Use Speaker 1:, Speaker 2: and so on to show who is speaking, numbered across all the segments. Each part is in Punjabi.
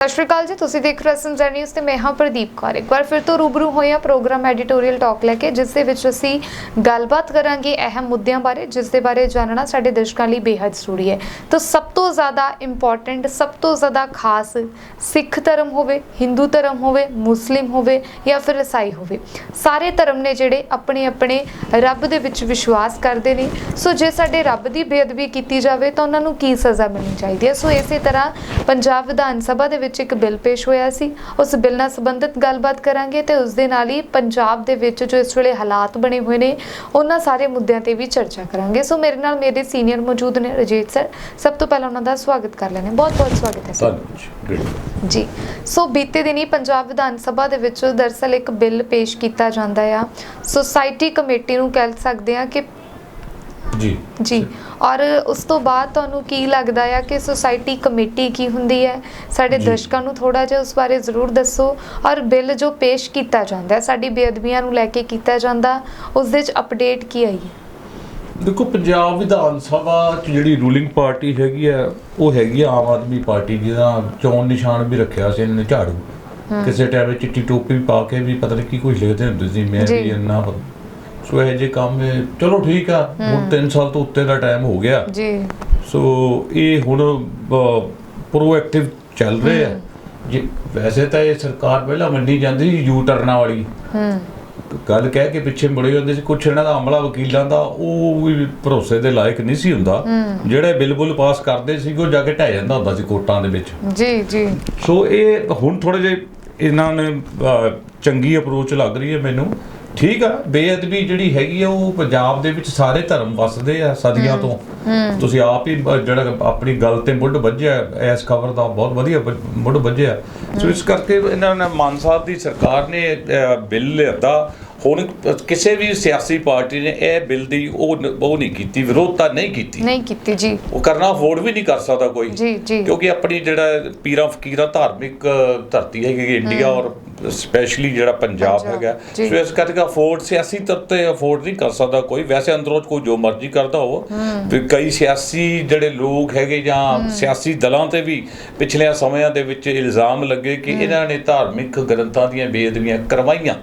Speaker 1: ਸਤਿ ਸ਼੍ਰੀ ਅਕਾਲ ਜੀ, ਤੁਸੀਂ ਦੇਖ ਰਹੇ ਹੋ ਜੈ ਨਿਊਜ਼ ਤੇ ਮੈਂ ਹਾਂ ਪ੍ਰਦੀਪ ਕੌਰ। ਇੱਕ ਵਾਰ ਫਿਰ ਤੋਂ ਰੂਬਰੂ ਹੋਏ ਹਾਂ ਪ੍ਰੋਗਰਾਮ ਐਡੀਟੋਰੀਅਲ ਟਾਕ ਲੈ ਕੇ, ਜਿਸ ਦੇ ਵਿੱਚ ਅਸੀਂ ਗੱਲਬਾਤ ਕਰਾਂਗੇ ਅਹਿਮ ਮੁੱਦਿਆਂ ਬਾਰੇ, ਜਿਸ ਦੇ ਬਾਰੇ ਜਾਣਨਾ ਸਾਡੇ ਦਰਸ਼ਕਾਂ ਲਈ ਬੇहद ਜ਼ਰੂਰੀ ਹੈ। ਤਾਂ ਸਭ ਤੋਂ ਜ਼ਿਆਦਾ ਇੰਪੋਰਟੈਂਟ ਸਭ ਤੋਂ ਜ਼ਿਆਦਾ ਖਾਸ ਸਿੱਖ ਧਰਮ ਹੋਵੇ, ਹਿੰਦੂ ਧਰਮ ਹੋਵੇ, ਮੁਸਲਿਮ ਹੋਵੇ ਜਾਂ ਫਿਰ ਈਸਾਈ ਹੋਵੇ, ਸਾਰੇ ਧਰਮ ਨੇ ਜਿਹੜੇ ਆਪਣੇ ਆਪਣੇ ਰੱਬ ਦੇ ਵਿੱਚ ਵਿਸ਼ਵਾਸ ਕਰਦੇ ਨੇ। ਸੋ ਜੇ ਸਾਡੇ ਰੱਬ ਦੀ ਬੇਅਦਬੀ ਕੀਤੀ ਜਾਵੇ ਤਾਂ ਉਹਨਾਂ ਨੂੰ ਕੀ ਸਜ਼ਾ ਮਿਲਣੀ ਚਾਹੀਦੀ ਹੈ? ਸੋ ਇਸੇ ਤਰ੍ਹਾਂ ਪੰਜਾਬ ਵਿਧਾਨ ਸਭਾ ਦੇ ਵਿੱਚ ਇੱਕ ਬਿੱਲ ਪੇਸ਼ ਹੋਇਆ ਸੀ। ਉਸ ਬਿੱਲ ਨਾਲ ਸੰਬੰਧਿਤ ਗੱਲਬਾਤ ਕਰਾਂਗੇ ਤੇ ਉਸ ਦੇ ਨਾਲ ਹੀ ਪੰਜਾਬ ਦੇ ਵਿੱਚ ਜੋ ਇਸ ਵੇਲੇ ਹਾਲਾਤ ਬਣੇ ਹੋਏ ਨੇ ਉਹਨਾਂ ਸਾਰੇ ਮੁੱਦਿਆਂ ਤੇ ਵੀ ਚਰਚਾ ਕਰਾਂਗੇ। ਸੋ ਮੇਰੇ ਨਾਲ ਮੇਰੇ ਸੀਨੀਅਰ ਮੌਜੂਦ ਨੇ ਰਜੀਤ ਸਰ। ਸਭ ਤੋਂ ਪਹਿਲਾਂ ਉਹਨਾਂ ਦਾ ਸਵਾਗਤ ਕਰ ਲੈਣੇ ਬਹੁਤ ਬਹੁਤ ਸਵਾਗਤ ਹੈ ਸਰ। ਜੀ। ਸੋ ਬੀਤੇ ਦਿਨੀ ਪੰਜਾਬ ਵਿਧਾਨ ਸਭਾ ਦੇ ਵਿੱਚ ਦਰਸਲ ਇੱਕ ਬਿੱਲ ਪੇਸ਼ ਕੀਤਾ ਜਾਂਦਾ ਆ। ਸੁਸਾਇਟੀ ਕਮੇਟੀ ਨੂੰ ਕਹਿ ਸਕਦੇ ਆ ਕਿ
Speaker 2: ਜੀ।
Speaker 1: ਜੀ। ਔਰ ਉਸ ਤੋਂ ਬਾਅਦ ਤੁਹਾਨੂੰ ਕੀ ਲੱਗਦਾ ਆ ਕਿ ਸੁਸਾਇਟੀ ਕਮੇਟੀ ਕੀ ਹੁੰਦੀ ਹੈ? ਸਾਡੇ। ਦਰਸ਼ਕਾਂ ਨੂੰ ਥੋੜਾ ਜਿਹਾ ਉਸ ਬਾਰੇ ਜ਼ਰੂਰ ਦੱਸੋ। ਔਰ ਬਿੱਲ ਜੋ ਪੇਸ਼ ਕੀਤਾ ਜਾਂਦਾ ਹੈ ਸਾਡੀ ਬੇਅਦਬੀਆਂ ਨੂੰ ਲੈ ਕੇ ਕੀਤਾ ਜਾਂਦਾ ਉਸ ਦੇ ਵਿੱਚ ਅਪਡੇਟ ਕੀ ਆਈ ਹੈ?
Speaker 2: ਦੇਖੋ ਪੰਜਾਬ ਵਿਧਾਨ ਸਭਾ ਚ ਜਿਹੜੀ ਰੂਲਿੰਗ ਪਾਰਟੀ ਹੈਗੀ ਆ ਉਹ ਹੈਗੀ ਆ ਆਮ ਆਦਮੀ ਪਾਰਟੀ ਜਿਹਦਾ ਚੋਣ ਨਿਸ਼ਾਨ ਵੀ ਰੱਖਿਆ ਸੀ ਇਹਨਾਂ ਨੇ ਝਾੜੂ ਕਿਸੇ ਟਾਈਮ ਚਿੱਟੀ ਟੋਪੀ ਪਾ ਕੇ ਵੀ ਪਤਾ ਨਹੀਂ ਕੀ ਕੁਝ ਲਿਖਦੇ ਹੁੰਦੇ ਸੀ ਮੈਂ। ਵੀ ਇੰਨਾ ਸੋ ਇਹ ਜੇ ਕੰਮ ਇਹ- ਚਲੋ ਠੀਕ ਆ ਹੁਣ 3 ਸਾਲ ਤੋਂ ਉੱਤੇ ਦਾ ਟਾਈਮ ਹੋ ਗਿਆ।
Speaker 1: ਜੀ।
Speaker 2: ਸੋ ਇਹ ਹੁਣ ਪ੍ਰੋਐਕਟਿਵ ਚੱਲ ਰਹੇ ਆ। ਜੇ ਵੈਸੇ ਤਾਂ ਇਹ ਸਰਕਾਰ ਪਹਿਲਾਂ ਮੰਨੀ ਜਾਂਦੀ ਸੀ ਯੂ ਟਰਨਾਂ ਵਾਲੀ।
Speaker 1: ਹੂੰ।
Speaker 2: ਗੱਲ ਕਹਿ ਕੇ ਪਿੱਛੇ ਮੁੜੇ ਹੁੰਦੇ ਸੀ ਕੁਛ ਇਹਨਾਂ ਦਾ ਅਮਲਾ ਵਕੀਲਾਂ ਦਾ ਉਹ ਵੀ ਭਰੋਸੇ ਦੇ ਲਾਇਕ ਨਹੀਂ ਸੀ ਹੁੰਦਾ। ਜਿਹੜੇ ਬਿੱਲ ਬੁੱਲ ਪਾਸ ਕਰਦੇ ਸੀ ਉਹ ਜਾ ਕੇ ਢਹਿ ਜਾਂਦਾ ਹੁੰਦਾ ਸੀ ਕੋਰਟਾਂ ਦੇ ਵਿੱਚ।
Speaker 1: ਜੀ ਜੀ।
Speaker 2: ਸੋ ਇਹ ਹੁਣ ਥੋੜੇ ਜਿਹੇ ਇਹਨਾਂ ਨੇ ਚੰਗੀ ਅਪਰੋਚ ਲੱਗ ਰਹੀ ਹੈ ਮੈਨੂੰ। ਠੀਕ ਆ ਬੇਅਦਬੀ ਜਿਹੜੀ ਹੈਗੀ ਆ ਉਹ ਪੰਜਾਬ ਦੇ ਵਿੱਚ ਸਾਰੇ ਧਰਮ ਵਸਦੇ ਆ ਸਦੀਆਂ ਤੋਂ। ਤੁਸੀਂ ਆਪ ਹੀ ਜਿਹੜਾ ਆਪਣੀ ਗੱਲ ਤੇ ਮੁੱਢ ਵੱਜਿਆ ਇਸ ਖਬਰ ਦਾ ਬਹੁਤ ਵਧੀਆ ਮੁੱਢ ਵੱਜਿਆ। ਸੋ ਇਸ ਕਰਕੇ ਇਹਨਾਂ ਨੇ ਮਾਨ ਸਾਹਿਬ ਦੀ ਸਰਕਾਰ ਨੇ ਬਿੱਲ ਲਿਆਂਦਾ ਹੁਣ ਕਿਸੇ ਵੀ ਸਿਆਸੀ ਪਾਰਟੀ ਨੇ ਇਹ ਬਿੱਲ ਦੀ ਉਹ ਉਹ ਨਹੀਂ ਕੀਤੀ ਵਿਰੋਧਤਾ ਨਹੀਂ ਕੀਤੀ।
Speaker 1: ਨਹੀਂ ਕੀਤੀ ਜੀ।
Speaker 2: ਉਹ ਕਰਨਾ ਅਫੋਰਡ ਵੀ ਨਹੀਂ ਕਰ ਸਕਦਾ ਕੋਈ।
Speaker 1: ਜੀ ਜੀ।
Speaker 2: ਕਿਉਂਕਿ ਆਪਣੀ ਜਿਹੜਾ ਪੀਰਾਂ ਫਕੀਰਾਂ ਧਾਰਮਿਕ ਧਰਤੀ ਹੈਗੀ ਇੰਡੀਆ ਔਰ ਸਪੈਸ਼ਲੀ ਜਿਹੜਾ ਪੰਜਾਬ ਹੈਗਾ। ਸੋ ਇਸ ਕਰਕੇ ਅਫੋਰਡ ਸਿਆਸੀ ਤੌਰ ਤੇ ਅਫੋਰਡ ਨਹੀਂ ਕਰ ਸਕਦਾ ਕੋਈ। ਵੈਸੇ ਅੰਦਰੋਂ ਕੋਈ ਜੋ ਮਰਜ਼ੀ ਕਰਦਾ ਹੋ। ਵੀ ਕਈ ਸਿਆਸੀ ਜਿਹੜੇ ਲੋਕ ਹੈਗੇ ਜਾਂ ਸਿਆਸੀ ਦਲਾਂ ਤੇ ਵੀ ਪਿਛਲੇ ਸਮਿਆਂ ਦੇ ਵਿੱਚ ਇਲਜ਼ਾਮ ਲੱਗੇ ਕਿ ਇਹਨਾਂ ਨੇ ਧਾਰਮਿਕ ਗ੍ਰੰਥਾਂ ਦੀਆਂ ਬੇਅਦਬੀਆਂ ਕਰਵਾਈਆਂ।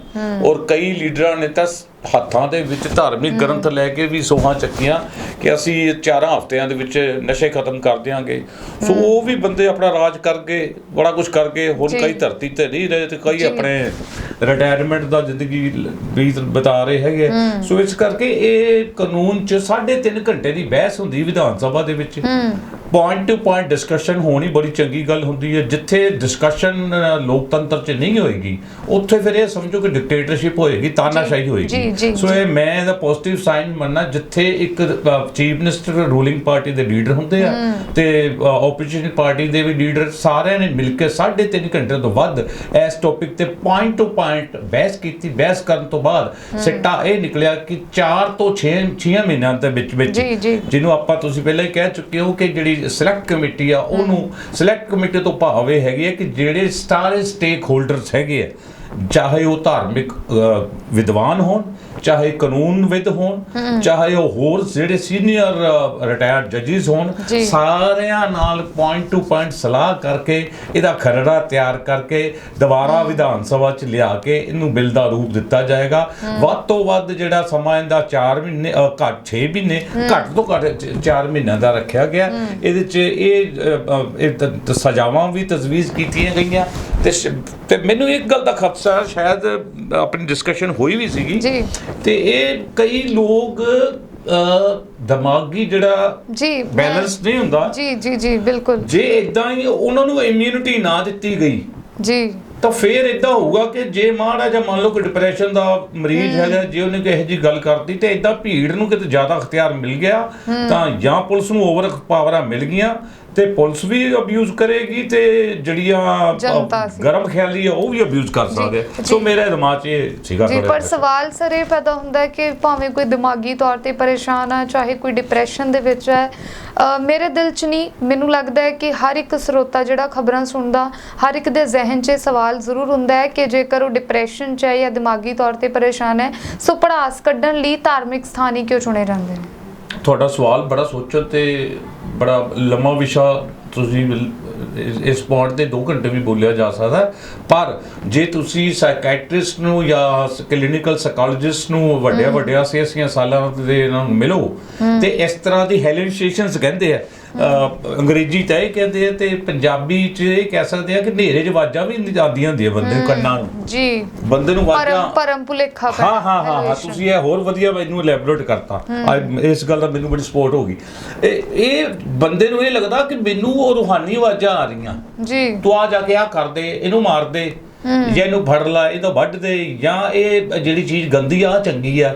Speaker 2: ਔਰ ਕਈ ਲੀਡਰਾਂ ਨੇ ਤਾਂ ਹੱਥਾਂ ਦੇ ਵਿੱਚ ਧਾਰਮਿਕ ਗ੍ਰੰਥ ਲੈ ਕੇ ਵੀ ਸੋਹਾਂ ਚੱਕੀਆਂ ਕਿ ਅਸੀਂ ਚਾਰਾਂ ਹਫ਼ਤਿਆਂ ਦੇ ਵਿੱਚ ਨਸ਼ੇ ਖਤਮ ਕਰ ਦਿਆਂਗੇ। ਸੋ ਉਹ ਵੀ ਬੰਦੇ ਆਪਣਾ ਰਾਜ ਕਰਕੇ ਬੜਾ ਕੁਝ ਕਰਕੇ ਹੁਣ। ਕਈ ਧਰਤੀ ਤੇ ਨਹੀਂ ਰਹੇ ਤੇ ਕਈ। ਆਪਣੇ ਰਿਟਾਇਰਮੈਂਟ ਦਾ ਜ਼ਿੰਦਗੀ ਬੀਤ ਬਤਾ ਰਹੇ ਹੈਗੇ ਸੋ ਇਸ ਕਰਕੇ ਇਹ ਕਾਨੂੰਨ ਚ 3.5 ਘੰਟੇ ਦੀ ਬਹਿਸ ਹੁੰਦੀ ਵਿਧਾਨ ਸਭਾ ਦੇ ਵਿੱਚ। ਪੁਆਇੰਟ ਟੂ ਪੁਆਇੰਟ ਡਿਸਕਸ਼ਨ ਹੋਣੀ ਬੜੀ ਚੰਗੀ ਗੱਲ ਹੁੰਦੀ ਹੈ। ਜਿੱਥੇ ਡਿਸਕਸ਼ਨ ਲੋਕਤੰਤਰ ਚ ਨਹੀਂ ਹੋਏਗੀ ਉੱਥੇ ਫਿਰ ਇਹ ਸਮਝੋ ਕਿ ਡਿਕਟੇਟਰਸ਼ਿਪ ਹੋਏਗੀ ਤਾਨਾਸ਼ਾਹੀ ਹੋਏਗੀ। ਸੋ ਇਹ ਮੈਂ ਇਹਦਾ ਪੋਜ਼ਿਟਿਵ ਸਾਈਨ ਮੰਨਣਾ ਜਿੱਥੇ ਇੱਕ ਚੀਫ ਮਿਨਿਸਟਰ ਰੂਲਿੰਗ ਪਾਰਟੀ ਦੇ ਲੀਡਰ ਹੁੰਦੇ ਆ ਤੇ ਆਪੋਜੀਸ਼ਨ ਪਾਰਟੀ ਦੇ ਵੀ ਲੀਡਰ ਸਾਰਿਆਂ ਨੇ ਮਿਲ ਕੇ 3.5 ਘੰਟੇ ਤੋਂ ਵੱਧ ਇਸ ਟੌਪਿਕ ਤੇ ਪੁਆਇੰਟ ਟੂ ਪੁਆਇੰਟ ਬਹਿਸ ਕੀਤੀ। ਬਹਿਸ ਕਰਨ ਤੋਂ ਬਾਅਦ ਸਿੱਟਾ ਇਹ ਨਿਕਲਿਆ ਕਿ 4 ਤੋਂ 6 6 ਮਹੀਨਿਆਂ ਦੇ ਵਿੱਚ ਵਿੱਚ। ਜਿਹਨੂੰ ਆਪਾਂ ਤੁਸੀਂ ਪਹਿਲਾਂ ਹੀ ਕਹਿ ਚੁੱਕੇ ਹੋ ਕਿ ਜਿਹੜੀ ਸਿਲੈਕਟ ਕਮੇਟੀ ਆ ਉਹਨੂੰ ਸਿਲੈਕਟ ਕਮੇਟੀ ਤੋਂ ਭਾਵ ਇਹ ਹੈਗੀ ਹੈ ਕਿ ਜਿਹੜੇ ਸਾਰੇ ਸਟੇਕ ਹੋਲਡਰਸ ਹੈਗੇ ਆ ਚਾਹੇ ਉਹ ਧਾਰਮਿਕ ਵਿਦਵਾਨ ਹੋਣ ਚਾਹੇ ਕਾਨੂੰਨਵਿਦ ਹੋਣ ਚਾਹੇ ਉਹ ਹੋਰ ਜਿਹੜੇ ਸੀਨੀਅਰ ਰਿਟਾਇਰਡ ਜੱਜਿਸ ਹੋਣ। ਸਾਰਿਆਂ ਨਾਲ ਪੁਆਇੰਟ ਟੂ ਪੁਆਇੰਟ ਸਲਾਹ ਕਰਕੇ ਇਹਦਾ ਖਰੜਾ ਤਿਆਰ ਕਰਕੇ ਦੁਬਾਰਾ ਵਿਧਾਨ ਸਭਾ ਚ ਲਿਆ ਕੇ ਇਹਨੂੰ ਬਿੱਲ ਦਾ ਰੂਪ ਦਿੱਤਾ ਜਾਏਗਾ। ਵੱਧ ਤੋਂ ਵੱਧ ਜਿਹੜਾ ਸਮਾਂ ਇਹਦਾ 4 ਮਹੀਨੇ ਘੱਟ 6 ਮਹੀਨੇ ਘੱਟ ਤੋਂ ਘੱਟ 4 ਮਹੀਨਿਆਂ ਦਾ ਰੱਖਿਆ ਗਿਆ। ਇਹਦੇ ਚ ਇਹ ਸਜ਼ਾਵਾਂ ਵੀ ਤਜਵੀਜ਼ ਕੀਤੀਆਂ ਗਈਆਂ। ਤੇ ਤੇ ਮੈਨੂੰ ਇੱਕ ਗੱਲ ਦਾ ਖਦਸ਼ਾ ਸ਼ਾਇਦ ਆਪਣੀ ਡਿਸਕਸ਼ਨ ਹੋਈ ਵੀ ਸੀਗੀ।
Speaker 1: ਜੀ।
Speaker 2: ਤੇ ਇਹ ਕਈ ਲੋਕ ਦਿਮਾਗੀ ਜਿਹੜਾ
Speaker 1: ਜੀ
Speaker 2: ਬੈਲੈਂਸ ਨਹੀਂ ਹੁੰਦਾ।
Speaker 1: ਜੀ ਜੀ ਜੀ ਬਿਲਕੁਲ।
Speaker 2: ਜੇ ਇਦਾਂ ਹੀ ਉਹਨਾਂ ਨੂੰ ਇਮਿਊਨਿਟੀ ਨਾ ਦਿੱਤੀ ਗਈ
Speaker 1: ਜੀ।
Speaker 2: ਤਾਂ ਫੇਰ ਇਦਾਂ ਹੋਊਗਾ ਕਿ ਜੇ ਮਾੜਾ ਜਾਂ ਮੰਨ ਲਓ ਕਿ ਡਿਪਰੈਸ਼ਨ ਦਾ ਮਰੀਜ਼ ਹੈਗਾ ਜੇ ਉਹਨੇ ਕਿਸੇ ਜੀ ਗੱਲ ਕਰਤੀ ਤੇ ਇਦਾਂ ਭੀੜ ਨੂੰ ਕਿਤੇ ਜ਼ਿਆਦਾ ਅਖਤਿਆਰ ਮਿਲ ਗਿਆ ਤਾਂ ਜਾਂ ਪੁਲਿਸ ਨੂੰ ਓਵਰ ਪਾਵਰਾਂ ਮਿਲ ਗਈਆਂ ਤੇ ਪੁਲਿਸ ਵੀ ਅਬਿਊਜ਼ ਕਰੇਗੀ ਤੇ ਜਿਹੜੀਆਂ। ਗਰਮ ਖਿਆਲੀ ਆ ਉਹ ਵੀ ਅਬਿਊਜ਼ ਕਰ ਸਕਦੇ। ਸੋ। ਮੇਰੇ ਦਿਮਾਗ 'ਚ ਇਹ ਸੀਗਾ
Speaker 1: ਜੀ ਪਰ। ਸਵਾਲ ਸਰ ਇਹ ਪੈਦਾ ਹੁੰਦਾ ਹੈ ਕਿ ਭਾਵੇਂ ਕੋਈ ਦਿਮਾਗੀ ਤੌਰ ਤੇ ਪਰੇਸ਼ਾਨ ਆ ਚਾਹੇ ਕੋਈ ਡਿਪਰੈਸ਼ਨ ਦੇ ਵਿੱਚ ਹੈ ਮੇਰੇ ਦਿਲ 'ਚ ਨਹੀਂ ਮੈਨੂੰ ਲੱਗਦਾ ਹੈ ਕਿ ਹਰ ਇੱਕ ਸਰੋਤਾ ਜਿਹੜਾ ਖਬਰਾਂ ਸੁਣਦਾ ਹਰ ਇੱਕ ਦੇ ਜ਼ਿਹਨ 'ਚ ਸਵਾਲ ਜ਼ਰੂਰ ਹੁੰਦਾ ਹੈ ਕਿ ਜੇਕਰ ਉਹ ਡਿਪਰੈਸ਼ਨ 'ਚ ਹੈ ਜਾਂ ਦਿਮਾਗੀ ਤੌਰ ਤੇ ਪਰੇਸ਼ਾਨ ਹੈ ਸੋ ਪੜਾਸ ਕੱਢਣ ਲਈ ਧਾਰਮਿਕ ਸਥਾਨ ਹੀ ਕਿਉਂ ਚੁਣੇ ਜਾਂਦੇ ਨੇ
Speaker 2: ਤੁਹਾਡਾ ਸਵਾਲ ਬੜਾ ਸੋਚਣ ਤੇ ਬੜਾ ਲੰਮਾ ਵਿਸ਼ਾ ਤੁਸੀਂ ਇਸ- ਪੁਆਇੰਟ ਤੇ 2 ਘੰਟੇ ਵੀ ਬੋਲਿਆ ਜਾ ਸਕਦਾ। ਪਰ ਜੇ ਤੁਸੀਂ ਸਾਈਕੈਟ੍ਰਿਸਟ ਨੂੰ ਜਾਂ ਕਲੀਨਿਕਲ ਸਾਈਕੋਲੋਜਿਸਟ ਨੂੰ ਵੱਡਿਆਂ ਵੱਡਿਆਂ ਸਿਆਸੀਆਂ ਸਾਲਾਂ ਦੇ ਇਹਨਾਂ ਨੂੰ ਮਿਲੋ ਤੇ ਇਸ ਤਰ੍ਹਾਂ ਦੀ ਹੈਲੂਸੀਨੇਸ਼ਨਸ ਕਹਿੰਦੇ ਆ। ਅੰਗਰੇਜ਼ੀ ਤਾਂ ਇਹ ਕਹਿੰਦੇ ਆ ਤੇ ਪੰਜਾਬੀ ਚ ਇਹ ਕਹਿ ਸਕਦੇ ਆ ਕਿ ਹਨੇਰੇ 'ਚ ਆਵਾਜ਼ਾਂ ਵੀ ਜਾਂਦੀਆਂ ਹੁੰਦੀਆਂ ਬੰਦੇ ਨੂੰ ਕੰਨਾਂ ਨੂੰ।
Speaker 1: ਜੀ।
Speaker 2: ਬੰਦੇ ਨੂੰ ਆਵਾਜ਼ਾਂ
Speaker 1: ਪਰਮ ਭੁਲੇਖਾ
Speaker 2: ਹਾਂ ਹਾਂ ਹਾਂ ਹਾਂ. ਤੁਸੀਂ ਇਹ ਹੋਰ ਵਧੀਆ ਮੈਨੂੰ ਐਲੈਬੋਰੇਟ ਕਰਤਾ। ਇਸ ਗੱਲ ਦਾ ਮੈਨੂੰ ਬੜੀ ਸਪੋਰਟ ਹੋ ਗਈ। ਇਹ ਇਹ ਬੰਦੇ ਨੂੰ ਇਹ ਲੱਗਦਾ ਕਿ ਮੈਨੂੰ ਉਹ ਰੂਹਾਨੀ ਆਵਾਜ਼ਾਂ ਆ ਰਹੀਆਂ।
Speaker 1: ਜੀ।
Speaker 2: ਤੂੰ ਆ ਜਾ ਕੇ ਆ ਕਰ ਦੇ ਇਹਨੂੰ ਮਾਰ ਦੇ। ਜਾਂ ਇਹਨੂੰ ਫੜ ਲੈ ਇਹਨੂੰ ਵੱਢ ਦੇ। ਜਾਂ ਇਹ ਜਿਹੜੀ ਚੀਜ਼ ਗੰਦੀ ਆ ਚੰਗੀ ਆ।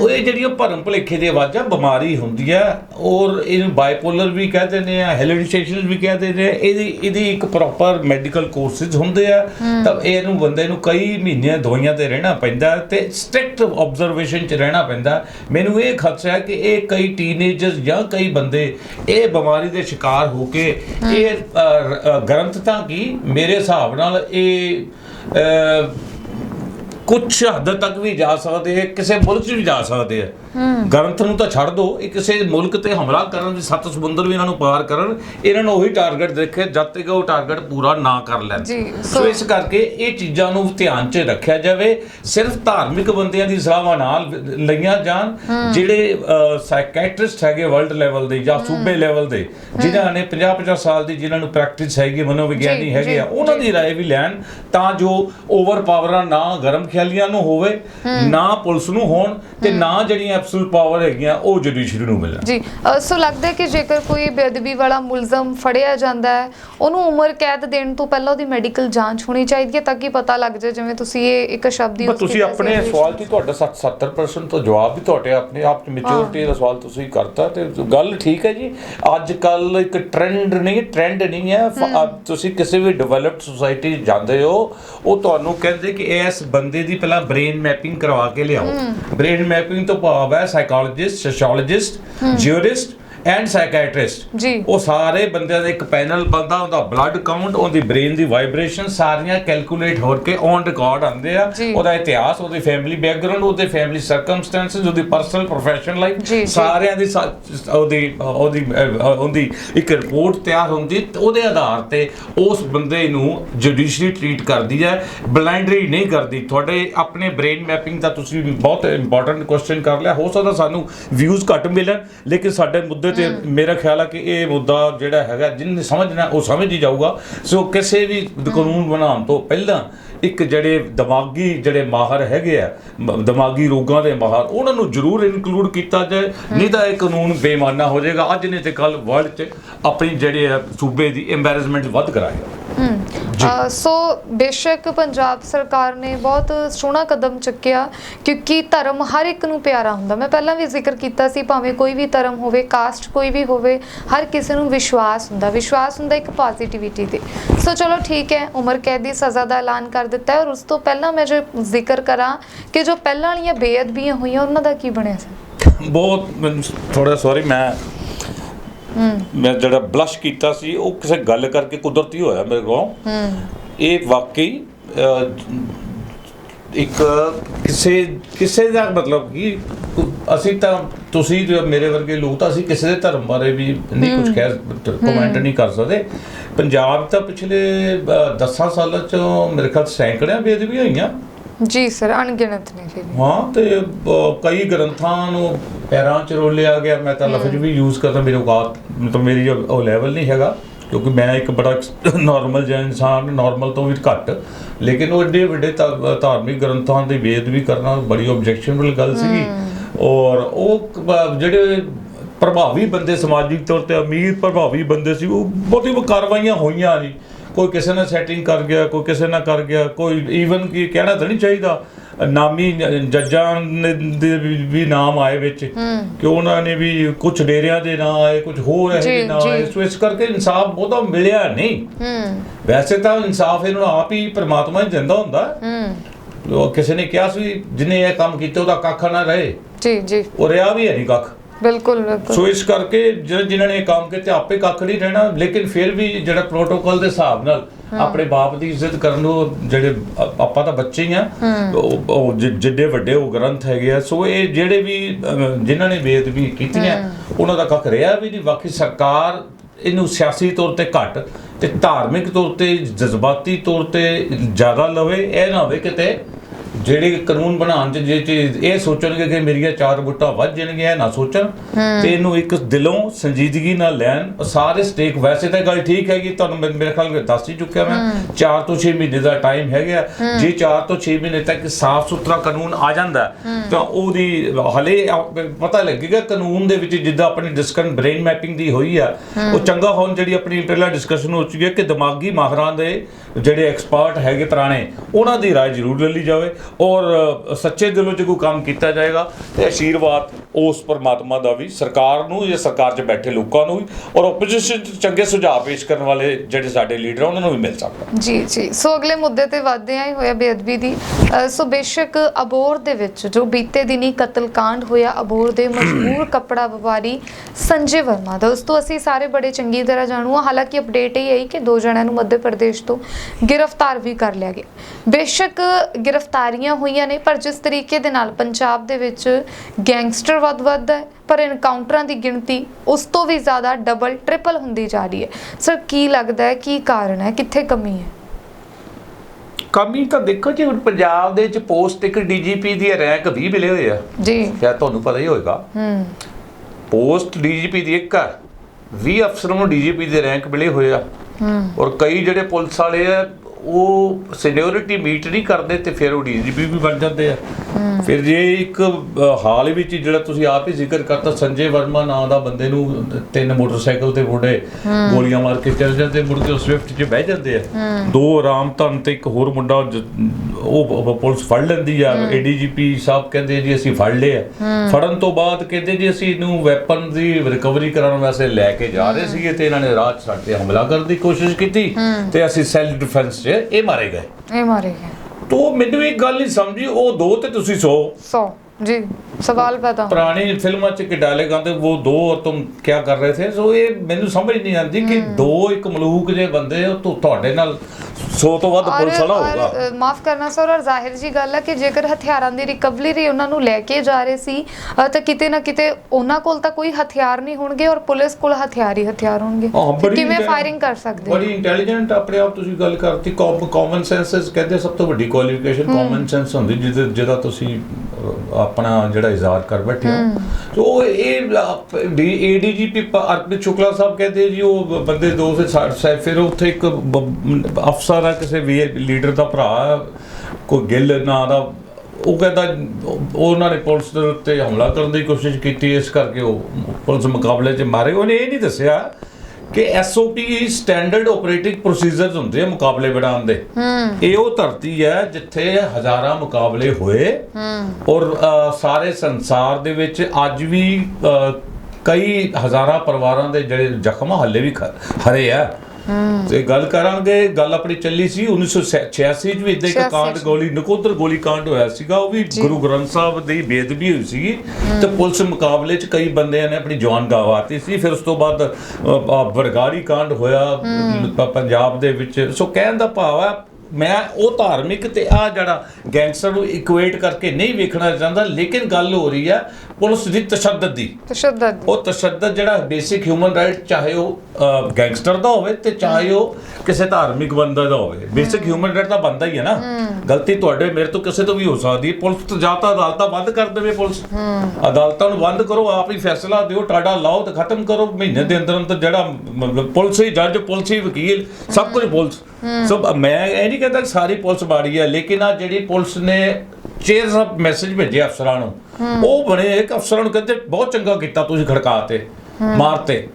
Speaker 2: ਉਹ ਇਹ ਜਿਹੜੀਆਂ ਭਰਮ ਭੁਲੇਖੇ ਦੀ ਆਵਾਜ਼ਾਂ ਬਿਮਾਰੀ ਹੁੰਦੀ ਆ ਔਰ ਇਹਨੂੰ ਬਾਈਪੋਲਰ ਵੀ ਕਹਿੰਦੇ ਨੇ ਆ ਹੈਲੂਸੀਨੇਸ਼ਨ ਵੀ ਕਹਿੰਦੇ ਨੇ ਇਹਦੀ ਇਹਦੀ ਇੱਕ ਪ੍ਰੋਪਰ ਮੈਡੀਕਲ ਕੋਰਸਿਸ ਹੁੰਦੇ ਆ। ਤਾਂ ਇਹਨੂੰ ਬੰਦੇ ਨੂੰ ਕਈ ਮਹੀਨੇ ਦਵਾਈਆਂ ਤੇ ਰਹਿਣਾ ਪੈਂਦਾ ਤੇ ਸਟ੍ਰਿਕਟ ਆਬਜ਼ਰਵੇਸ਼ਨ ਚ ਰਹਿਣਾ ਪੈਂਦਾ ਮੈਨੂੰ ਇਹ ਖਦਸ਼ਾ ਹੈ ਕਿ ਇਹ ਕਈ ਟੀਨੇਜਰਸ ਜਾਂ ਕਈ ਬੰਦੇ ਇਹ ਬਿਮਾਰੀ ਦੇ ਸ਼ਿਕਾਰ ਹੋ ਕੇ ਇਹ ਗ੍ਰੰਥ ਤਾਂ ਕੀ ਮੇਰੇ ਹਿਸਾਬ ਨਾਲ ਇਹ ਅ, ਕੁਝ ਹੱਦ ਤੱਕ ਵੀ ਜਾ ਸਕਦੇ ਹੈ ਕਿਸੇ ਮੁਲਕ 'ਚ ਵੀ ਜਾ ਸਕਦੇ ਹੈ। ਗ੍ਰੰਥ ਨੂੰ ਤਾਂ ਛੱਡ ਦੋ ਇਹ ਕਿਸੇ ਮੁਲਕ ਤੇ ਹਮਲਾ ਕਰਨ ਦੀ ਸੱਤ ਸਮੁੰਦਰ ਵੀ ਇਹਨਾਂ ਨੂੰ ਪਾਰ ਕਰਨ ਇਹਨਾਂ ਨੂੰ ਉਹੀ ਟਾਰਗੇਟ ਦੇਖੇ ਜਦ ਤੱਕ ਉਹ ਟਾਰਗੇਟ ਪੂਰਾ ਨਾ ਕਰ ਲੈਣ। ਸੋ ਇਸ ਕਰਕੇ ਇਹ ਚੀਜ਼ਾਂ ਨੂੰ ਧਿਆਨ 'ਚ ਰੱਖਿਆ ਜਾਵੇ ਸਿਰਫ ਧਾਰਮਿਕ ਬੰਦਿਆਂ ਦੀ ਸਲਾਹਾਂ ਨਾਲ ਲਈਆਂ ਜਾਣ ਜਿਹੜੇ ਸਾਈਕੈਟ੍ਰਿਸਟ ਹੈਗੇ ਵਰਲਡ ਲੈਵਲ ਦੇ ਜਾਂ ਸੂਬੇ ਲੈਵਲ ਦੇ ਜਿਨ੍ਹਾਂ ਨੇ 50 50 ਸਾਲ ਦੀ ਜਿਨ੍ਹਾਂ ਨੂੰ ਪ੍ਰੈਕਟਿਸ ਹੈਗੀ ਮਨੋਵਿਗਿਆਨੀ ਹੈਗੇ ਆ ਉਹਨਾਂ ਦੀ ਰਾਏ ਵੀ ਲੈਣ ਤਾਂ ਜੋ ਓਵਰ ਪਾਵਰਾਂ ਨਾ ਗਰਮ ਖਿਆਲੀਆਂ ਨੂੰ ਹੋਵੇ ਨਾ ਪੁਲਿਸ ਨੂੰ ਹੋਣ ਤੇ ਨਾ ਜਿਹੜੀਆਂ ਐਬਸੋਲੂਟ ਪਾਵਰ ਹੈਗੀਆਂ ਉਹ ਜੁਡੀਸ਼ਰੀ ਨੂੰ ਮਿਲਣ।
Speaker 1: ਜੀ ਅ, ਸੋ ਲੱਗਦਾ ਹੈ ਕਿ ਜੇਕਰ ਕੋਈ ਬੇਅਦਬੀ ਵਾਲਾ ਮੁਲਜ਼ਮ ਫੜਿਆ ਜਾਂਦਾ ਹੈ ਉਹਨੂੰ ਉਮਰ ਕੈਦ ਦੇਣ ਤੋਂ ਪਹਿਲਾਂ ਉਹਦੀ ਮੈਡੀਕਲ ਜਾਂਚ ਹੋਣੀ ਚਾਹੀਦੀ ਹੈ ਤਾਂ ਕਿ ਪਤਾ ਲੱਗ ਜਾਏ ਜਿਵੇਂ ਤੁਸੀਂ ਇਹ ਇੱਕ ਸ਼ਬਦ
Speaker 2: ਪਰ
Speaker 1: use
Speaker 2: ਤੁਸੀਂ
Speaker 1: ਕੀਤਾ ਸੀ
Speaker 2: ਆਪਣੇ ਸਵਾਲ 'ਚ ਤੁਹਾਡਾ 60 70% ਤੋਂ ਜਵਾਬ ਵੀ ਤੁਹਾਡੇ ਆਪਣੇ ਆਪ 'ਚ ਮੈਚੁਰਿਟੀ ਦਾ ਸਵਾਲ ਤੁਸੀਂ ਕਰਤਾ ਤੇ ਗੱਲ ਠੀਕ ਹੈ ਜੀ। ਅੱਜ ਕੱਲ ਇੱਕ ਟ੍ਰੈਂਡ ਨਹੀਂ ਟ੍ਰੈਂਡ ਨਹੀਂ ਹੈ। ਫ- ਤੁਸੀਂ ਕਿਸੇ ਵੀ ਡਿਵੈਲਪਡ ਸੁਸਾਇਟੀ ਜਾਂਦੇ ਹੋ ਉਹ ਤੁਹਾਨੂੰ ਕਹਿੰਦੇ ਕਿ ਇਸ ਬੰਦੇ ਦੀ ਪਹਿਲਾਂ ਬ੍ਰੇਨ ਮੈਪਿੰਗ ਕਰਵਾ ਕੇ ਲਿਆਓ। ਬ੍ਰੇਨ ਮੈਪਿੰਗ ਤੋਂ ਭਾਵ ਹੈ psychologist sociologist jurist and psychiatrist
Speaker 1: ਜੀ।
Speaker 2: ਉਹ ਸਾਰੇ ਬੰਦਿਆਂ ਦਾ ਇੱਕ ਪੈਨਲ ਬੰਦਾ ਉਹਦਾ ਬਲੱਡ ਕਾਊਂਟ ਉਹਦੀ ਬ੍ਰੇਨ ਦੀ ਵਾਈਬ੍ਰੇਸ਼ਨ ਸਾਰੀਆਂ ਕੈਲਕੂਲੇਟ ਹੋ ਕੇ ਔਨ ਰਿਕਾਰਡ ਆਉਂਦੇ ਆ। ਉਹਦਾ ਇਤਿਹਾਸ ਉਹਦੀ ਫੈਮਿਲੀ ਬੈਕਗ੍ਰਾਉਂਡ ਉਹਦੇ ਫੈਮਿਲੀ ਸਰਕਮਸਟੈਂਸਸ ਉਹਦੀ ਪਰਸਨਲ ਪ੍ਰੋਫੈਸ਼ਨਲ ਲਾਈਫ। ਸਾਰਿਆਂ ਦੀ ਉਹਦੀ ਉਹਦੀ ਉਹਦੀ ਇੱਕ ਰਿਪੋਰਟ ਤਿਆਰ ਹੁੰਦੀ ਉਹਦੇ ਆਧਾਰ ਤੇ ਉਸ ਬੰਦੇ ਨੂੰ ਜੁਡੀਸ਼ਰੀ ਟ੍ਰੀਟ ਕਰਦੀ ਹੈ ਬਲਾਈਂਡਰੀ ਨਹੀਂ ਕਰਦੀ ਤੁਹਾਡੇ ਆਪਣੇ ਬ੍ਰੇਨ ਮੈਪਿੰਗ ਦਾ ਤੁਸੀਂ ਬਹੁਤ ਇੰਪੋਰਟੈਂਟ ਕੁਐਸਚਨ ਕਰ ਲਿਆ ਹੋ ਸਕਦਾ ਸਾਨੂੰ ਵਿਊਜ਼ ਘੱਟ ਮਿਲਣ ਲੇਕਿਨ ਸਾਡੇ ਮੁੱਦੇ ਤੇ ਮੇਰਾ ਖਿਆਲ ਹੈ ਕਿ ਇਹ ਮੁੱਦਾ ਜਿਹੜਾ ਹੈਗਾ ਜਿਹਨੇ ਸਮਝਣਾ ਉਹ ਸਮਝ ਹੀ ਜਾਊਗਾ। ਸੋ ਕਿਸੇ ਵੀ ਕਾਨੂੰਨ ਬਣਾਉਣ ਤੋਂ ਪਹਿਲਾਂ ਇੱਕ ਜਿਹੜੇ ਦਿਮਾਗੀ ਜਿਹੜੇ ਮਾਹਰ ਹੈਗੇ ਆ ਦਿਮਾਗੀ ਰੋਗਾਂ ਦੇ ਮਾਹਰ ਉਹਨਾਂ ਨੂੰ ਜ਼ਰੂਰ ਇਨਕਲੂਡ ਕੀਤਾ ਜਾਏ। ਨਹੀਂ ਤਾਂ ਇਹ ਕਾਨੂੰਨ ਬੇਮਾਨਾ ਹੋ ਜਾਏਗਾ। ਅੱਜ ਨਹੀਂ ਤੇ ਕੱਲ ਵਰਲਡ 'ਚ ਆਪਣੀ ਜਿਹੜੇ ਆ ਸੂਬੇ ਦੀ ਐਮਬੈਰਸਮੈਂਟ ਵੱਧ ਕਰਾਏਗਾ।
Speaker 1: ਸੋ ਬੇਸ਼ੱਕ ਪੰਜਾਬ ਸਰਕਾਰ ਨੇ ਬਹੁਤ ਸੋਹਣਾ ਕਦਮ ਚੁੱਕਿਆ ਕਿਉਂਕਿ ਧਰਮ ਹਰ ਇੱਕ ਨੂੰ ਪਿਆਰਾ ਹੁੰਦਾ। ਮੈਂ ਪਹਿਲਾਂ ਵੀ ਜ਼ਿਕਰ ਕੀਤਾ ਸੀ ਭਾਵੇਂ ਕੋਈ ਵੀ ਧਰਮ ਹੋਵੇ ਕਾਸਟ ਕੋਈ ਵੀ ਹੋਵੇ ਹਰ ਕਿਸੇ ਨੂੰ ਵਿਸ਼ਵਾਸ ਹੁੰਦਾ। ਵਿਸ਼ਵਾਸ ਹੁੰਦਾ ਇੱਕ ਪੋਜ਼ਿਟਿਵਿਟੀ ਤੇ। ਸੋ ਚਲੋ ਠੀਕ ਹੈ ਉਮਰ ਕੈਦ ਦੀ ਸਜ਼ਾ ਦਾ ਐਲਾਨ ਕਰ ਦਿੱਤਾ ਹੈ ਔਰ ਉਸ ਤੋਂ ਪਹਿਲਾਂ ਮੈਂ ਜੇ ਜ਼ਿਕਰ ਕਰਾਂ ਕਿ ਜੋ ਪਹਿਲਾਂ ਵਾਲੀਆਂ ਬੇਅਦਬੀਆਂ ਹੋਈਆਂ ਉਹਨਾਂ ਦਾ ਕੀ ਬਣਿਆ ਸੀ?
Speaker 2: ਬਹੁਤ ਥੋੜਾ ਸੌਰੀ ਮੈਂ ਮੈਂ ਜਿਹੜਾ ਬਲਸ਼ ਕੀਤਾ ਸੀ ਉਹ ਕਿਸੇ ਗੱਲ ਕਰਕੇ ਕੁਦਰਤੀ ਹੋਇਆ ਮੇਰੇ ਕੋਲ। ਇਹ ਵਾਕਈ ਇੱਕ ਕਿਸੇ ਕਿਸੇ ਦਾ ਮਤਲਬ ਕਿ ਅਸੀਂ ਤਾਂ ਤੁਸੀਂ ਜੋ ਮੇਰੇ ਵਰਗੇ ਲੋਕ ਤਾਂ ਅਸੀਂ ਕਿਸੇ ਦੇ ਧਰਮ ਬਾਰੇ ਵੀ ਨਹੀਂ ਕੁਝ ਕਹਿ ਕਮੈਂਟ ਨਹੀਂ ਕਰ ਸਕਦੇ। ਪੰਜਾਬ ਤਾਂ ਪਿਛਲੇ 10 ਸਾਲਾਂ ਚੋਂ ਮੇਰੇ ਖਿਆਲ ਸੈਂਕੜਿਆਂ ਬੇਦਬੀਆਂ ਹੋਈਆਂ।
Speaker 1: ਜੀ ਸਰ ਅਣਗਿਣਤ ਨੇ ਜੀ
Speaker 2: ਹਾਂ ਤੇ ਅਹ, ਕਈ ਗ੍ਰੰਥਾਂ ਨੂੰ ਪੈਰਾਂ 'ਚ ਰੋਲਿਆ ਗਿਆ। ਮੈਂ ਤਾਂ ਲਫ਼ਜ਼ ਵੀ ਯੂਜ਼ ਕਰਦਾ ਮੇਰੇ ਔਕਾਤ ਮਤਲਬ ਮੇਰੀ ਉਹ ਉਹ ਲੈਵਲ ਨਹੀਂ ਹੈਗਾ। ਕਿਉਂਕਿ ਮੈਂ ਇੱਕ ਬੜਾ ਨਾਰਮਲ ਜਿਹਾ ਇਨਸਾਨ ਨਾਰਮਲ ਤੋਂ ਵੀ ਘੱਟ। ਲੇਕਿਨ ਉਹ ਏਡੇ ਵੱਡੇ ਧਾ- ਧਾਰਮਿਕ ਗ੍ਰੰਥਾਂ ਦੇ ਵੇਦ ਵੀ ਕਰਨਾ ਬੜੀ ਆਬਜੈਕਸ਼ਨਬਲ ਗੱਲ ਸੀਗੀ। ਔਰ ਉਹ ਕ- ਬ- ਜਿਹੜੇ ਪ੍ਰਭਾਵੀ ਬੰਦੇ ਸਮਾਜਿਕ ਤੌਰ ਤੇ ਅਮੀਰ ਪ੍ਰਭਾਵੀ ਬੰਦੇ ਸੀ ਉਹ ਬਹੁਤੀ ਕਾਰਵਾਈਆਂ ਹੋਈਆਂ ਨਹੀਂ। ਕੋਈ ਕਿਸੇ ਨਾਲ ਸੈਟਿੰਗ ਕਰ ਗਿਆ ਕੋਈ ਕਿਸੇ ਨਾਲ ਕਰ ਗਿਆ ਕੋਈ ਈਵਨ ਕੀ ਕਹਿਣਾ ਤਾਂ ਨਹੀਂ ਚਾਹੀਦਾ। ਨਾਮੀ ਜੱਜਾਂ ਨੇ- ਦੇ ਵੀ ਨਾਮ ਆਏ ਵਿੱਚ। ਕਿ ਉਹਨਾਂ ਨੇ ਵੀ ਕੁਝ ਡੇਰਿਆਂ ਦੇ ਨਾਂ ਆਏ ਕੁਝ ਹੋਰ
Speaker 1: ਜੀ,
Speaker 2: ਨਾਂ। ਆਏ। ਸੋ ਇਸ ਕਰਕੇ ਇਨਸਾਫ ਬਹੁਤਾ ਮਿਲਿਆ ਨਹੀਂ।
Speaker 1: ਹੂੰ।
Speaker 2: ਵੈਸੇ ਤਾਂ ਇਨਸਾਫ ਇਹਨੂੰ ਆਪ ਹੀ ਪ੍ਰਮਾਤਮਾ ਹੀ ਦਿੰਦਾ ਹੁੰਦਾ। ਹੈ।
Speaker 1: ਹੂੰ
Speaker 2: ਉਹ ਕਿਸੇ ਨੇ ਕਿਹਾ ਸੀ ਜਿਹਨੇ ਇਹ ਕੰਮ ਕੀਤਾ ਉਹਦਾ ਕੱਖ ਨਾ ਰਹੇ।
Speaker 1: ਜੀ ਜੀ।
Speaker 2: ਉਹ ਰਿਹਾ ਵੀ ਹੈ ਨਹੀਂ ਕੱਖ।
Speaker 1: ਬਿਲਕੁਲ ਬਿਲਕੁਲ।
Speaker 2: ਸੋ ਇਸ ਕਰਕੇ ਜਿਹੜੇ ਜਿਨ੍ਹਾਂ ਨੇ ਕੰਮ ਕੀਤੇ ਆਪੇ ਕੱਖ ਨਹੀਂ ਰਹਿਣਾ ਲੇਕਿਨ ਫਿਰ ਵੀ ਜਿਹੜਾ ਪ੍ਰੋਟੋਕਾਲ ਦੇ ਹਿਸਾਬ ਨਾਲ ਆਪਣੇ ਬਾਪ ਦੀ ਇੱਜ਼ਤ ਕਰਨ ਨੂੰ ਜਿਹੜੇ ਆਪਾਂ ਤਾਂ ਬੱਚੇ ਹੀ ਆ ਉਹ ਜਿ- ਜਿੱਡੇ ਵੱਡੇ ਉਹ ਗ੍ਰੰਥ ਹੈਗੇ ਆ। ਸੋ ਇਹ ਜਿਹੜੇ ਵੀ ਅਹ, ਜਿਨ੍ਹਾਂ ਨੇ ਵੇਦ ਵੀ ਕੀਤੀਆਂ ਉਹਨਾਂ ਦਾ ਕੱਖ ਰਿਹਾ ਵੀ ਨਹੀਂ। ਬਾਕੀ ਸਰਕਾਰ ਇਹਨੂੰ ਸਿਆਸੀ ਤੌਰ ਤੇ ਘੱਟ ਤੇ ਧਾਰਮਿਕ ਤੌਰ ਤੇ ਜਜ਼ਬਾਤੀ ਤੌਰ ਤੇ ਜ਼ਿਆਦਾ ਲਵੇ। ਇਹ ਨਾ ਹੋਵੇ ਕਿਤੇ ਜਿਹੜੇ ਕਾਨੂੰਨ ਬਣਾਉਣ ਚ ਜੇ ਚੀਜ਼ ਇਹ ਸੋਚਣਗੇ ਕਿ ਮੇਰੀਆਂ ਚਾਰ ਬੁੱਟਾਂ ਵੱਧ ਜਾਣਗੀਆਂ ਇਹ ਨਾ ਸੋਚਣ ਤੇ ਇਹਨੂੰ ਇੱਕ ਦਿਲੋਂ ਸੰਜੀਦਗੀ ਨਾਲ ਲੈਣ ਸਾਰੇ ਸਟੇਕ ਵੈਸੇ ਤਾਂ ਗੱਲ ਠੀਕ ਹੈਗੀ ਤੁਹਾਨੂੰ ਮੈਂ- ਮੇਰੇ ਖਿਆਲ ਦੱਸ ਹੀ ਚੁੱਕਿਆ ਮੈਂ 4 ਤੋਂ 6 ਮਹੀਨੇ ਦਾ ਟਾਈਮ ਹੈਗਾ ਜੇ 4 ਤੋਂ 6 ਮਹੀਨੇ ਤੱਕ ਸਾਫ਼ ਸੁਥਰਾ ਕਾਨੂੰਨ ਆ ਜਾਂਦਾ ਹੈ, ਤਾਂ ਉਹਦੀ ਹਲੇ ਆਪ- ਪਤਾ ਲੱਗੇਗਾ ਕਾਨੂੰਨ ਦੇ ਵਿੱਚ ਜਿੱਦਾਂ ਆਪਣੀ ਡਿਸਕਸ਼ਨ ਬ੍ਰੇਨ ਮੈਪਿੰਗ ਦੀ ਹੋਈ ਆ ਉਹ ਚੰਗਾ ਹੋਣ ਜਿਹੜੀ ਆਪਣੀ ਪਹਿਲਾਂ ਡਿਸਕਸ਼ਨ ਹੋ ਚੁੱਕੀ ਹੈ ਕਿ ਦਿਮਾਗੀ ਮਾਹਰਾਂ ਦੇ ਜਿਹੜੇ ਐਕਸਪਰਟ ਹੈਗੇ ਪੁਰਾਣੇ ਉਹਨਾਂ ਦੀ رائے ਜ਼ਰੂਰ ਲੈ ਲਈ ਜਾਵੇ ਔਰ ਸੱਚੇ ਦਿਲੋਂ ਜੇ ਕੋਈ ਕੰਮ ਕੀਤਾ ਜਾਏਗਾ, ਤੇ ਆਸ਼ੀਰਵਾਦ ਉਸ ਪਰਮਾਤਮਾ ਦਾ ਵੀ, ਸਰਕਾਰ ਨੂੰ ਜਾਂ ਸਰਕਾਰ 'ਚ ਬੈਠੇ ਲੋਕਾਂ ਨੂੰ ਵੀ, ਔਰ ਆਪੋਜੀਸ਼ਨ ਚੰਗੇ ਸੁਝਾਅ ਪੇਸ਼ ਕਰਨ ਵਾਲੇ ਜਿਹੜੇ ਸਾਡੇ ਲੀਡਰ ਉਹਨਾਂ ਨੂੰ ਵੀ ਮਿਲ ਸਕਦਾ।
Speaker 1: ਜੀ ਜੀ। ਸੋ ਅਗਲੇ ਮੁੱਦੇ ਤੇ ਵਧਦੇ ਆਏ ਹੋਇਆ ਬੇਅਦਬੀ ਦੀ ਸੋ ਬੇਸ਼ੱਕ ਅਬੋਰ ਦੇ ਵਿੱਚ ਜੋ ਬੀਤੇ ਦਿਨੀ ਕਤਲकांड ਹੋਇਆ, ਅਬੋਰ ਦੇ ਮਸ਼ਹੂਰ ਕੱਪੜਾ ਵਪਾਰੀ ਸੰਜੇ ਵਰਮਾ ਦਾ, ਉਸ ਤੋਂ ਅਸੀਂ ਸਾਰੇ ਬੜੇ ਚੰਗੀ ਤਰ੍ਹਾਂ ਜਾਣੂ ਹਾਂ। ਹਾਲਾਂਕਿ ਅਪਡੇਟ ਇਹ ਆਈ ਕਿ ਦੋ ਜਣਿਆਂ ਨੂੰ ਮੱਧ ਪ੍ਰਦੇਸ਼ ਤੋਂ ਗ੍ਰਿਫਤਾਰ ਵੀ ਕਰ ਲਿਆ ਗਿਆ। ਬੇਸ਼ੱਕ ਗ੍ਰਿਫਤਾਰੀਆਂ ਹੋਈਆਂ ਨੇ ਪਰ ਜਿਸ ਤਰੀਕੇ ਦੇ ਨਾਲ ਪੰਜਾਬ ਦੇ ਵਿੱਚ ਗੈਂਗਸਟਰ ਵੱਧ ਵੱਧ ਹੈ ਪਰ ਐਨਕਾਊਂਟਰਾਂ ਦੀ ਗਿਣਤੀ ਉਸ ਤੋਂ ਵੀ ਜ਼ਿਆਦਾ ਡਬਲ ਟ੍ਰਿਪਲ ਹੁੰਦੀ ਜਾ ਰਹੀ ਹੈ। ਸਰ ਕੀ ਲੱਗਦਾ ਹੈ ਕੀ ਕਾਰਨ ਹੈ ਕਿੱਥੇ ਕਮੀ ਹੈ?
Speaker 2: ਕਮੀ ਤਾਂ ਦੇਖੋ ਜੀ ਹੁਣ ਪੰਜਾਬ ਦੇ ਵਿੱਚ ਪੋਸਟ ਇੱਕ ਡੀਜੀਪੀ ਦੀ ਰੈਂਕ 20 ਮਿਲੇ ਹੋਏ ਆ।
Speaker 1: ਜੀ।
Speaker 2: ਸ਼ਾਇਦ ਤੁਹਾਨੂੰ ਪਤਾ ਹੀ ਹੋਵੇਗਾ
Speaker 1: ਹੂੰ।
Speaker 2: ਪੋਸਟ ਡੀਜੀਪੀ ਦੀ ਇੱਕ ਆ 20 ਅਫਸਰਾਂ ਨੂੰ ਡੀਜੀਪੀ ਦੇ ਰੈਂਕ ਮਿਲੇ ਹੋਏ ਆ।
Speaker 1: ਹੂੰ।
Speaker 2: ਔਰ ਕਈ ਜਿਹੜੇ ਪੁਲਿਸ ਵਾਲੇ ਆ ਉਹ ਸੀਨੀਅਰਿਟੀ ਮੀਟ ਨਹੀਂ ਕਰਦੇ ਤੇ ਫਿਰ ਉਹ ਡੀਜੀਪੀ ਵੀ ਬਣ ਜਾਂਦੇ ਆ। ਫਿਰ ਜੇ ਇੱਕ ਹਾਲ ਵਿੱਚ ਜਿਹੜਾ ਤੁਸੀਂ ਆਪ ਹੀ ਜ਼ਿਕਰ ਕਰਤਾ ਸੰਜੇ ਵਰਮਾ ਨਾਂ ਦਾ ਬੰਦੇ ਨੂੰ ਤਿੰਨ ਮੋਟਰਸਾਈਕਲ ਤੇ ਮੁੰਡੇ ਗੋਲੀਆਂ ਮਾਰ ਕੇ ਚੱਲ ਜਾਂਦੇ ਮੁੜ ਕੇ ਸਵਿਫਟ 'ਚ ਬਹਿ ਜਾਂਦੇ ਆ। ਦੋ ਆਰਾਮ ਧਨ ਤੇ ਇੱਕ ਹੋਰ ਮੁੰਡਾ ਉਹ ਪੁਲਿਸ ਫੜ ਲੈਂਦੀ ਆ ਏਡੀਜੀਪੀ ਸਾਹਿਬ ਕਹਿੰਦੇ ਜੀ ਅਸੀਂ ਫੜ ਲਏ ਆ। ਫੜਨ ਤੋਂ ਬਾਅਦ ਕਹਿੰਦੇ ਜੀ ਅਸੀਂ ਇਹਨੂੰ ਵੈਪਨ ਦੀ ਰਿਕਵਰੀ ਕਰਾਉਣ ਵਾਸਤੇ ਲੈ ਕੇ ਜਾ ਰਹੇ ਸੀਗੇ ਤੇ ਇਹਨਾਂ ਨੇ 'ਚ ਸਾਡੇ ਹਮਲਾ ਕਰਨ ਦੀ ਕੋਸ਼ਿਸ਼ ਕੀਤੀ ਤੇ ਅਸੀਂ ਸੈਲਫ ਡਿਫੈਂਸ 'ਚ ਇਹ ਮਾਰੇ ਗਏ।
Speaker 1: ਇਹ ਮਾਰੇ ਗਏ।
Speaker 2: ਤੂੰ ਮੈਨੂੰ ਇੱਕ ਗੱਲ ਨਹੀਂ ਸਮਝੀ ਉਹ ਦੋ ਤੇ ਤੁਸੀਂ ਸੋ।
Speaker 1: 100 जी ਸਵਾਲ ਪੈਦਾ
Speaker 2: ਪੁਰਾਣੀ ਫਿਲਮਾਂ ਚ ਕਿ ਡਾਇਲੌਗਾਂ ਤੇ ਉਹ ਦੋ ਔਰ ਤੁਮ ਕੀ ਕਰ ਰਹੇ ਥੇ ਸੋ ਇਹ ਮੈਨੂੰ ਸਮਝ ਨਹੀਂ ਆਉਂਦੀ ਕਿ ਦੋ ਇੱਕ ਮਲੂਕ ਜੇ ਬੰਦੇ ਉਹ ਤੁ- ਤੁਹਾਡੇ ਨਾਲ 100 ਤੋਂ ਵੱਧ ਪੁਲਿਸ ਵਾਲਾ
Speaker 1: ਮਾਫ ਕਰਨਾ ਸਰ ਔਰ ਜ਼ਾਹਿਰ ਜੀ ਗੱਲ ਹੈ ਕਿ ਜੇਕਰ ਹਥਿਆਰਾਂ ਦੀ ਰਿਕਵਰੀ ਲਈ ਉਹਨਾਂ ਨੂੰ ਲੈ ਕੇ ਜਾ ਰਹੇ ਸੀ ਤਾਂ ਕਿਤੇ ਨਾ ਕਿਤੇ ਉਹਨਾਂ ਕੋਲ ਤਾਂ ਕੋਈ ਹਥਿਆਰ ਨਹੀਂ ਹੋਣਗੇ ਔਰ ਪੁਲਿਸ ਕੋਲ ਹਥਿਆਰ ਹੀ ਹਥਿਆਰ ਹੋਣਗੇ। ਕਿਵੇਂ ਫਾਇਰਿੰਗ ਕਰ ਸਕਦੇ
Speaker 2: ਬੜੀ ਇੰਟੈਲੀਜੈਂਟ ਆਪਣੇ ਆਪ ਤੁਸੀਂ ਗੱਲ ਕਰਤੀ ਕਾਮਨ ਸੈਂਸਸ ਕਹਿੰਦੇ ਸਭ ਤੋਂ ਵੱਡੀ ਕੁਆਲੀਫਿਕੇਸ਼ਨ ਕਾਮਨ ਸੈਂਸ ਹੁੰਦੀ ਜਿਹਦੇ ਜਿਹਦਾ ਤੁਸੀਂ ਆਪਣਾ ਜਿਹੜਾ ਇਜ਼ਹਾਰ ਕਰ ਬੈਠੇ ਹੋ। ਸੋ ਇਹ ਏਡੀਜੀਪੀ ਅਰਪਿਤ ਸ਼ੁਕਲਾ ਸਾਹਿਬ ਕਹਿੰਦੇ ਜੀ ਉਹ ਬੰਦੇ ਦੋ ਸੇ ਸਾ- ਸਾ- ਫਿਰ ਉੱਥੇ ਇੱਕ ਅਫਸਰ ਆ ਕਿਸੇ ਵੀ ਲੀਡਰ ਦਾ ਭਰਾ ਕੋਈ ਗਿੱਲ ਨਾਂ ਦਾ ਉਹ ਕਹਿੰਦਾ ਉਹ- ਉਹਨਾਂ ਨੇ ਪੁਲਿਸ ਦੇ ਉੱਤੇ ਹਮਲਾ ਕਰਨ ਦੀ ਕੋਸ਼ਿਸ਼ ਕੀਤੀ ਇਸ ਕਰਕੇ ਉਹ ਪੁਲਿਸ ਮੁਕਾਬਲੇ 'ਚ ਮਾਰੇ। ਉਹਨੇ ਇਹ ਨਹੀਂ ਦੱਸਿਆ ਕਿ ਐਸਓਪੀ ਸਟੈਂਡਰਡ ਆਪਰੇਟਿੰਗ ਪ੍ਰੋਸੀਜਰਸ ਹੁੰਦੇ ਆ ਮੁਕਾਬਲੇ ਬਣਾਉਣ ਦੇ। ਇਹ ਉਹ ਧਰਤੀ ਹੈ ਜਿੱਥੇ ਹਜ਼ਾਰਾਂ ਮੁਕਾਬਲੇ ਹੋਏ ਔਰ ਅ, ਸਾਰੇ ਸੰਸਾਰ ਦੇ ਵਿੱਚ ਅੱਜ ਵੀ ਕਈ ਹਜ਼ਾਰਾਂ ਪਰਿਵਾਰਾਂ ਦੇ ਜਿਹੜੇ ਜ਼ਖਮ ਹੱਲੇ ਵੀ ਹਰੇ ਆ। ਤੇ ਗੱਲ ਕਰਾਂਗੇ ਗੱਲ ਆਪਣੀ ਚੱਲੀ ਸੀ 1986 ਚ ਵੀ ਇਦਾਂ ਇੱਕ
Speaker 1: 86
Speaker 2: ਕਾਂਡ ਗੋਲੀ ਨਕੋਦਰ ਗੋਲੀ ਕਾਂਡ ਹੋਇਆ ਸੀਗਾ ਉਹ ਵੀ ਗੁਰੂ ਗ੍ਰੰਥ ਸਾਹਿਬ ਦੀ ਬੇਦਬੀ ਹੋਈ ਸੀਗੀ ਤੇ ਪੁਲਿਸ ਮੁਕਾਬਲੇ ਚ ਕਈ ਬੰਦਿਆਂ ਨੇ ਆਪਣੀ ਜਾਨ ਗਵਾਤੀ ਸੀ। ਫਿਰ ਉਸ ਤੋਂ ਬਾਅਦ ਬਰਗਾੜੀ ਕਾਂਡ ਹੋਇਆ ਪੰਜਾਬ ਦੇ ਵਿੱਚ। ਸੋ ਕਹਿਣ ਦਾ ਭਾਵ ਹੈ ਮੈਂ ਉਹ ਧਾਰਮਿਕ ਤੇ ਆ ਜਿਹੜਾ ਗੈਂਗਸਟਰ ਨੂੰ ਇਕੁਏਟ ਕਰਕੇ ਨਹੀਂ ਵੇਖਣਾ ਚਾਹੁੰਦਾ ਲੇਕਿਨ ਗੱਲ ਹੋ ਰਹੀ ਹੈ ਪੁਲਿਸ ਦੀ ਤਸ਼ੱਦਦ ਦੀ।
Speaker 1: ਤਸ਼ੱਦਦ
Speaker 2: ਉਹ ਤਸ਼ੱਦਦ ਜਿਹੜਾ ਬੇਸਿਕ ਹਿਊਮਨ ਰਾਈਟ ਚਾਹੇ ਉਹ ਗੈਂਗਸਟਰ ਦਾ ਹੋਵੇ ਤੇ ਚਾਹੇ ਉਹ ਕਿਸੇ ਧਾਰਮਿਕ ਬੰਦਾ ਦਾ ਹੋਵੇ। ਬੇਸਿਕ ਹਿਊਮਨ ਰਾਈਟ ਤਾਂ ਬੰਦਾ ਹੀ ਹੈ ਨਾ। ਗਲਤੀ ਤੁਹਾਡੇ ਮੇਰੇ ਤੋਂ ਕਿਸੇ ਤੋਂ ਵੀ ਹੋ ਸਕਦੀ ਹੈ। ਪੁਲਿਸ ਤੋਂ ਜਾਂ ਤਾਂ ਅਦਾਲਤਾਂ ਬੰਦ ਕਰ ਦੇਵੇ ਪੁਲਿਸ। ਅਦਾਲਤਾਂ ਨੂੰ ਬੰਦ ਕਰੋ ਆਪ ਹੀ ਫੈਸਲਾ ਦਿਓ ਟਾਡਾ ਲਾਓ ਤੇ ਖਤਮ ਕਰੋ। ਮਹੀਨੇ ਦੇ ਅੰਦਰ ਅੰਦਰ ਜਿਹੜਾ ਪੁਲਿਸ ਹੀ ਜੱਜ ਪੁਲਿਸ ਹੀ ਵਕੀਲ ਸਭ ਕੁਝ ਪੁਲਿਸ। ਸੋ ਮੈਂ ਇਹ ਨਹੀਂ ਕਹਿੰਦਾ ਕਿ ਸਾਰੀ ਪੁਲਿਸ ਮਾੜੀ ਹੈ ਲੇਕਿਨ ਆ ਜਿਹੜੀ ਪੁਲਿਸ ਨੇ ਚੇਅਰਸ ਆਫ ਮੈਸੇਜ ਭੇਜਿਆ ਅਫਸਰਾਂ ਨੂੰ ਉਹ ਬਣੇ ਇੱਕ ਅਫਸਰਾਂ ਨੂੰ ਕਹਿੰਦੇ ਬਹੁਤ ਚੰਗਾ ਕੀਤਾ ਤੁਸੀਂ ਖੜਕਾਤੇ ਮਾਰਤੇ।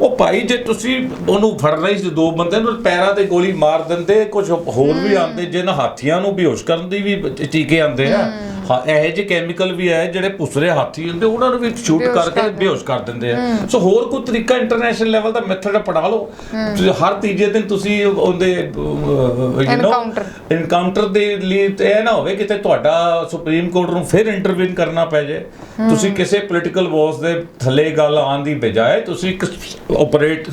Speaker 2: ਉਹ ਭਾਈ ਜੇ ਤੁਸੀਂ ਉਹਨੂੰ ਫੜ ਰਹੇ ਸੀ ਦੋ ਬੰਦੇ ਨੂੰ ਪੈਰਾਂ ਤੇ ਗੋਲੀ ਮਾਰ ਦਿੰਦੇ ਕੁਝ ਹੋਰ ਵੀ ਆਉਂਦੇ ਜਿਹਨਾਂ ਹਾਥੀਆਂ ਨੂੰ ਬੇਹੋਸ਼ ਕਰਨ ਦੀ ਵੀ ਟੀਕੇ ਆਉਂਦੇ ਆ ਹਾਂ ਇਹੋ ਜਿਹੇ ਕੈਮੀਕਲ ਵੀ ਆ ਜਿਹੜੇ ਪੁਸਰੇ ਹਾਥੀ ਹੁੰਦੇ ਉਹਨਾਂ ਨੂੰ ਵੀ ਸ਼ੂਟ ਕਰਕੇ
Speaker 1: ਕਰ
Speaker 2: ਬੇਹੋਸ਼ ਕਰ ਦਿੰਦੇ ਆ। ਸੋ ਹੋਰ ਕੋਈ ਤਰੀਕਾ ਇੰਟਰਨੈਸ਼ਨਲ ਲੈਵਲ ਦਾ ਮੈਥਡ ਅਪਣਾ ਲਓ। ਹਰ ਤੀਜੇ ਦਿਨ ਤੁਸੀਂ ਉਹਦੇ. ਇਨਕਾਊਂਟਰ ਦੇ ਲਈ ਇਹ ਨਾ ਹੋਵੇ ਕਿਤੇ ਤੁਹਾਡਾ ਸੁਪਰੀਮ ਕੋਰਟ ਨੂੰ ਫਿਰ ਇੰਟਰਵੀਨ ਕਰਨਾ ਪੈ ਜਾਏ। ਤੁਸੀਂ ਕਿਸੇ ਪੋਲੀਟੀਕਲ ਬੌਸ ਦੇ ਥੱਲੇ ਗੱਲ ਆਉਣ ਦੀ ਬਜਾਏ ਤੁਸੀਂ ਇੱਕ ਆਪਰੇਟ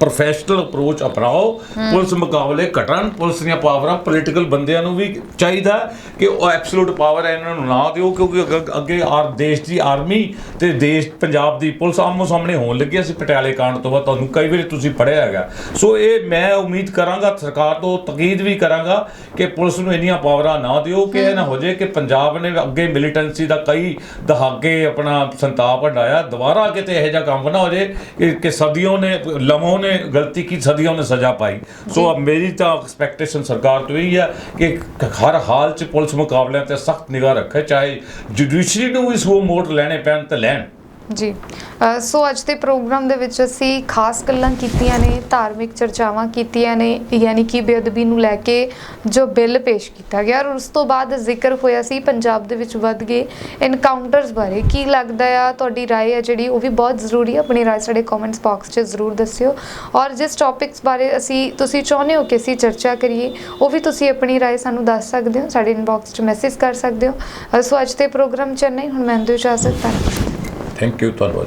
Speaker 2: ਪ੍ਰੋਫੈਸ਼ਨਲ ਅਪਰੋਚ ਅਪਣਾਓ। ਪੁਲਿਸ ਮੁਕਾਬਲੇ ਘਟਣ ਪੁਲਿਸ ਦੀਆਂ ਪਾਵਰਾਂ ਪੋਲੀਟੀਕਲ ਬੰਦਿਆਂ ਨੂੰ ਵੀ ਚਾਹੀਦਾ ਕਿ ਉਹ ਐਬਸੋਲੂਟ ਪਾਵਰ ਇਹਨਾਂ ਨੂੰ ਨਾ ਦਿਓ ਕਿਉਂਕਿ ਅੱਗੇ- ਅੱਗੇ ਆਰ ਦੇਸ਼ ਦੀ ਆਰਮੀ ਤੇ ਦੇਸ਼ ਪੰਜਾਬ ਦੀ ਪੁਲਿਸ ਆਮੋ ਸਾਹਮਣੇ ਹੋਣ ਲੱਗੀ ਸੀ ਪਟਿਆਲੇ ਕਾਂਡ ਤੋਂ ਬਾਅਦ ਤੁਹਾਨੂੰ ਕਈ ਵਾਰੀ ਤੁਸੀਂ ਪੜਿਆ ਹੈਗਾ। ਸੋ ਇਹ ਮੈਂ ਉਮੀਦ ਕਰਾਂਗਾ ਸਰਕਾਰ ਤੋਂ ਤਕੀਦ ਵੀ ਕਰਾਂਗਾ ਕਿ ਪੁਲਿਸ ਨੂੰ ਇੰਨੀਆਂ ਪਾਵਰਾਂ ਨਾ ਦਿਓ ਕਿ ਇਹ ਨਾ ਹੋ। ਜਾਏ ਕਿ ਪੰਜਾਬ ਨੇ ਅੱਗੇ ਮਿਲੀਟੈਂਸੀ ਦਾ ਕਈ ਦਹਾਕੇ ਆਪਣਾ ਸੰਤਾਪ ਹਟਾਇਆ ਦੁਬਾਰਾ ਕਿਤੇ ਇਹੋ ਜਿਹਾ ਕੰਮ ਨਾ ਹੋ ਜਾਏ ਕਿ ਕਿ ਸਦੀਆਂ ਨੇ ਲਮੋਂ ਨੇ ਗਲਤੀ ਕੀ ਸਦੀਆਂ ਨੇ ਸਜ਼ਾ ਪਾਈ। ਸੋ ਅਬ ਮੇਰੀ ਤਾਂ ਐਕਸਪੈਕਟੇਸ਼ਨ ਸਰਕਾਰ ਤੋਂ ਇਹੀ ਹੈ ਕਿ ਹਰ ਹਾਲ 'ਚ ਪੁਲਿਸ ਮੁਕਾਬਲਿਆਂ ਤੇ ਸਖਤ ਨਿਗਾਹ ਰੱਖੇ ਚਾਹੇ ਜੁਡੀਸ਼ਰੀ ਨੂੰ ਵੀ ਸੋ ਮੋਟ ਲੈਣੇ ਪੈਣ ਤੇ ਲੈਣ।
Speaker 1: ਜੀ ਅ, ਸੋ ਅੱਜ ਦੇ ਪ੍ਰੋਗਰਾਮ ਦੇ ਵਿੱਚ ਅਸੀਂ ਖਾਸ ਗੱਲਾਂ ਕੀਤੀਆਂ ਨੇ ਧਾਰਮਿਕ ਚਰਚਾਵਾਂ ਕੀਤੀਆਂ ਨੇ ਯਾਨੀ ਕਿ ਬੇਅਦਬੀ ਨੂੰ ਲੈ ਕੇ ਜੋ ਬਿੱਲ ਪੇਸ਼ ਕੀਤਾ ਗਿਆ ਔਰ ਉਸ ਤੋਂ ਬਾਅਦ ਜ਼ਿਕਰ ਹੋਇਆ ਸੀ ਪੰਜਾਬ ਦੇ ਵਿੱਚ ਵੱਧ ਗਏ ਐਨਕਾਊਂਟਰਸ ਬਾਰੇ ਕੀ ਲੱਗਦਾ ਆ ਤੁਹਾਡੀ رائے ਹੈ ਜਿਹੜੀ ਉਹ ਵੀ ਬਹੁਤ ਜ਼ਰੂਰੀ ਹੈ ਆਪਣੀ رائے ਸਾਡੇ ਕਮੈਂਟਸ ਬਾਕਸ 'ਚ ਜ਼ਰੂਰ ਦੱਸਿਓ ਔਰ ਜਿਸ ਟੌਪਿਕਸ ਬਾਰੇ ਅਸੀਂ ਤੁਸੀਂ ਚਾਹੁੰਦੇ ਹੋ ਕਿ ਅਸੀਂ ਚਰਚਾ ਕਰੀਏ ਉਹ ਵੀ ਤੁਸੀਂ ਆਪਣੀ رائے ਸਾਨੂੰ ਦੱਸ ਸਕਦੇ ਹੋ ਸਾਡੇ ਇਨਬਾਕਸ 'ਚ ਮੈਸੇਜ ਕਰ ਸਕਦੇ ਹੋ ਅ, ਸੋ ਅੱਜ ਦੇ ਪ੍ਰੋਗਰਾਮ ਚ ਨਹੀਂ ਹੁਣ ਮੈਂ ਦੋ ਇਜਾਜ਼ਤ ਧੰਨਵਾਦ
Speaker 2: Thank you, Tanwar.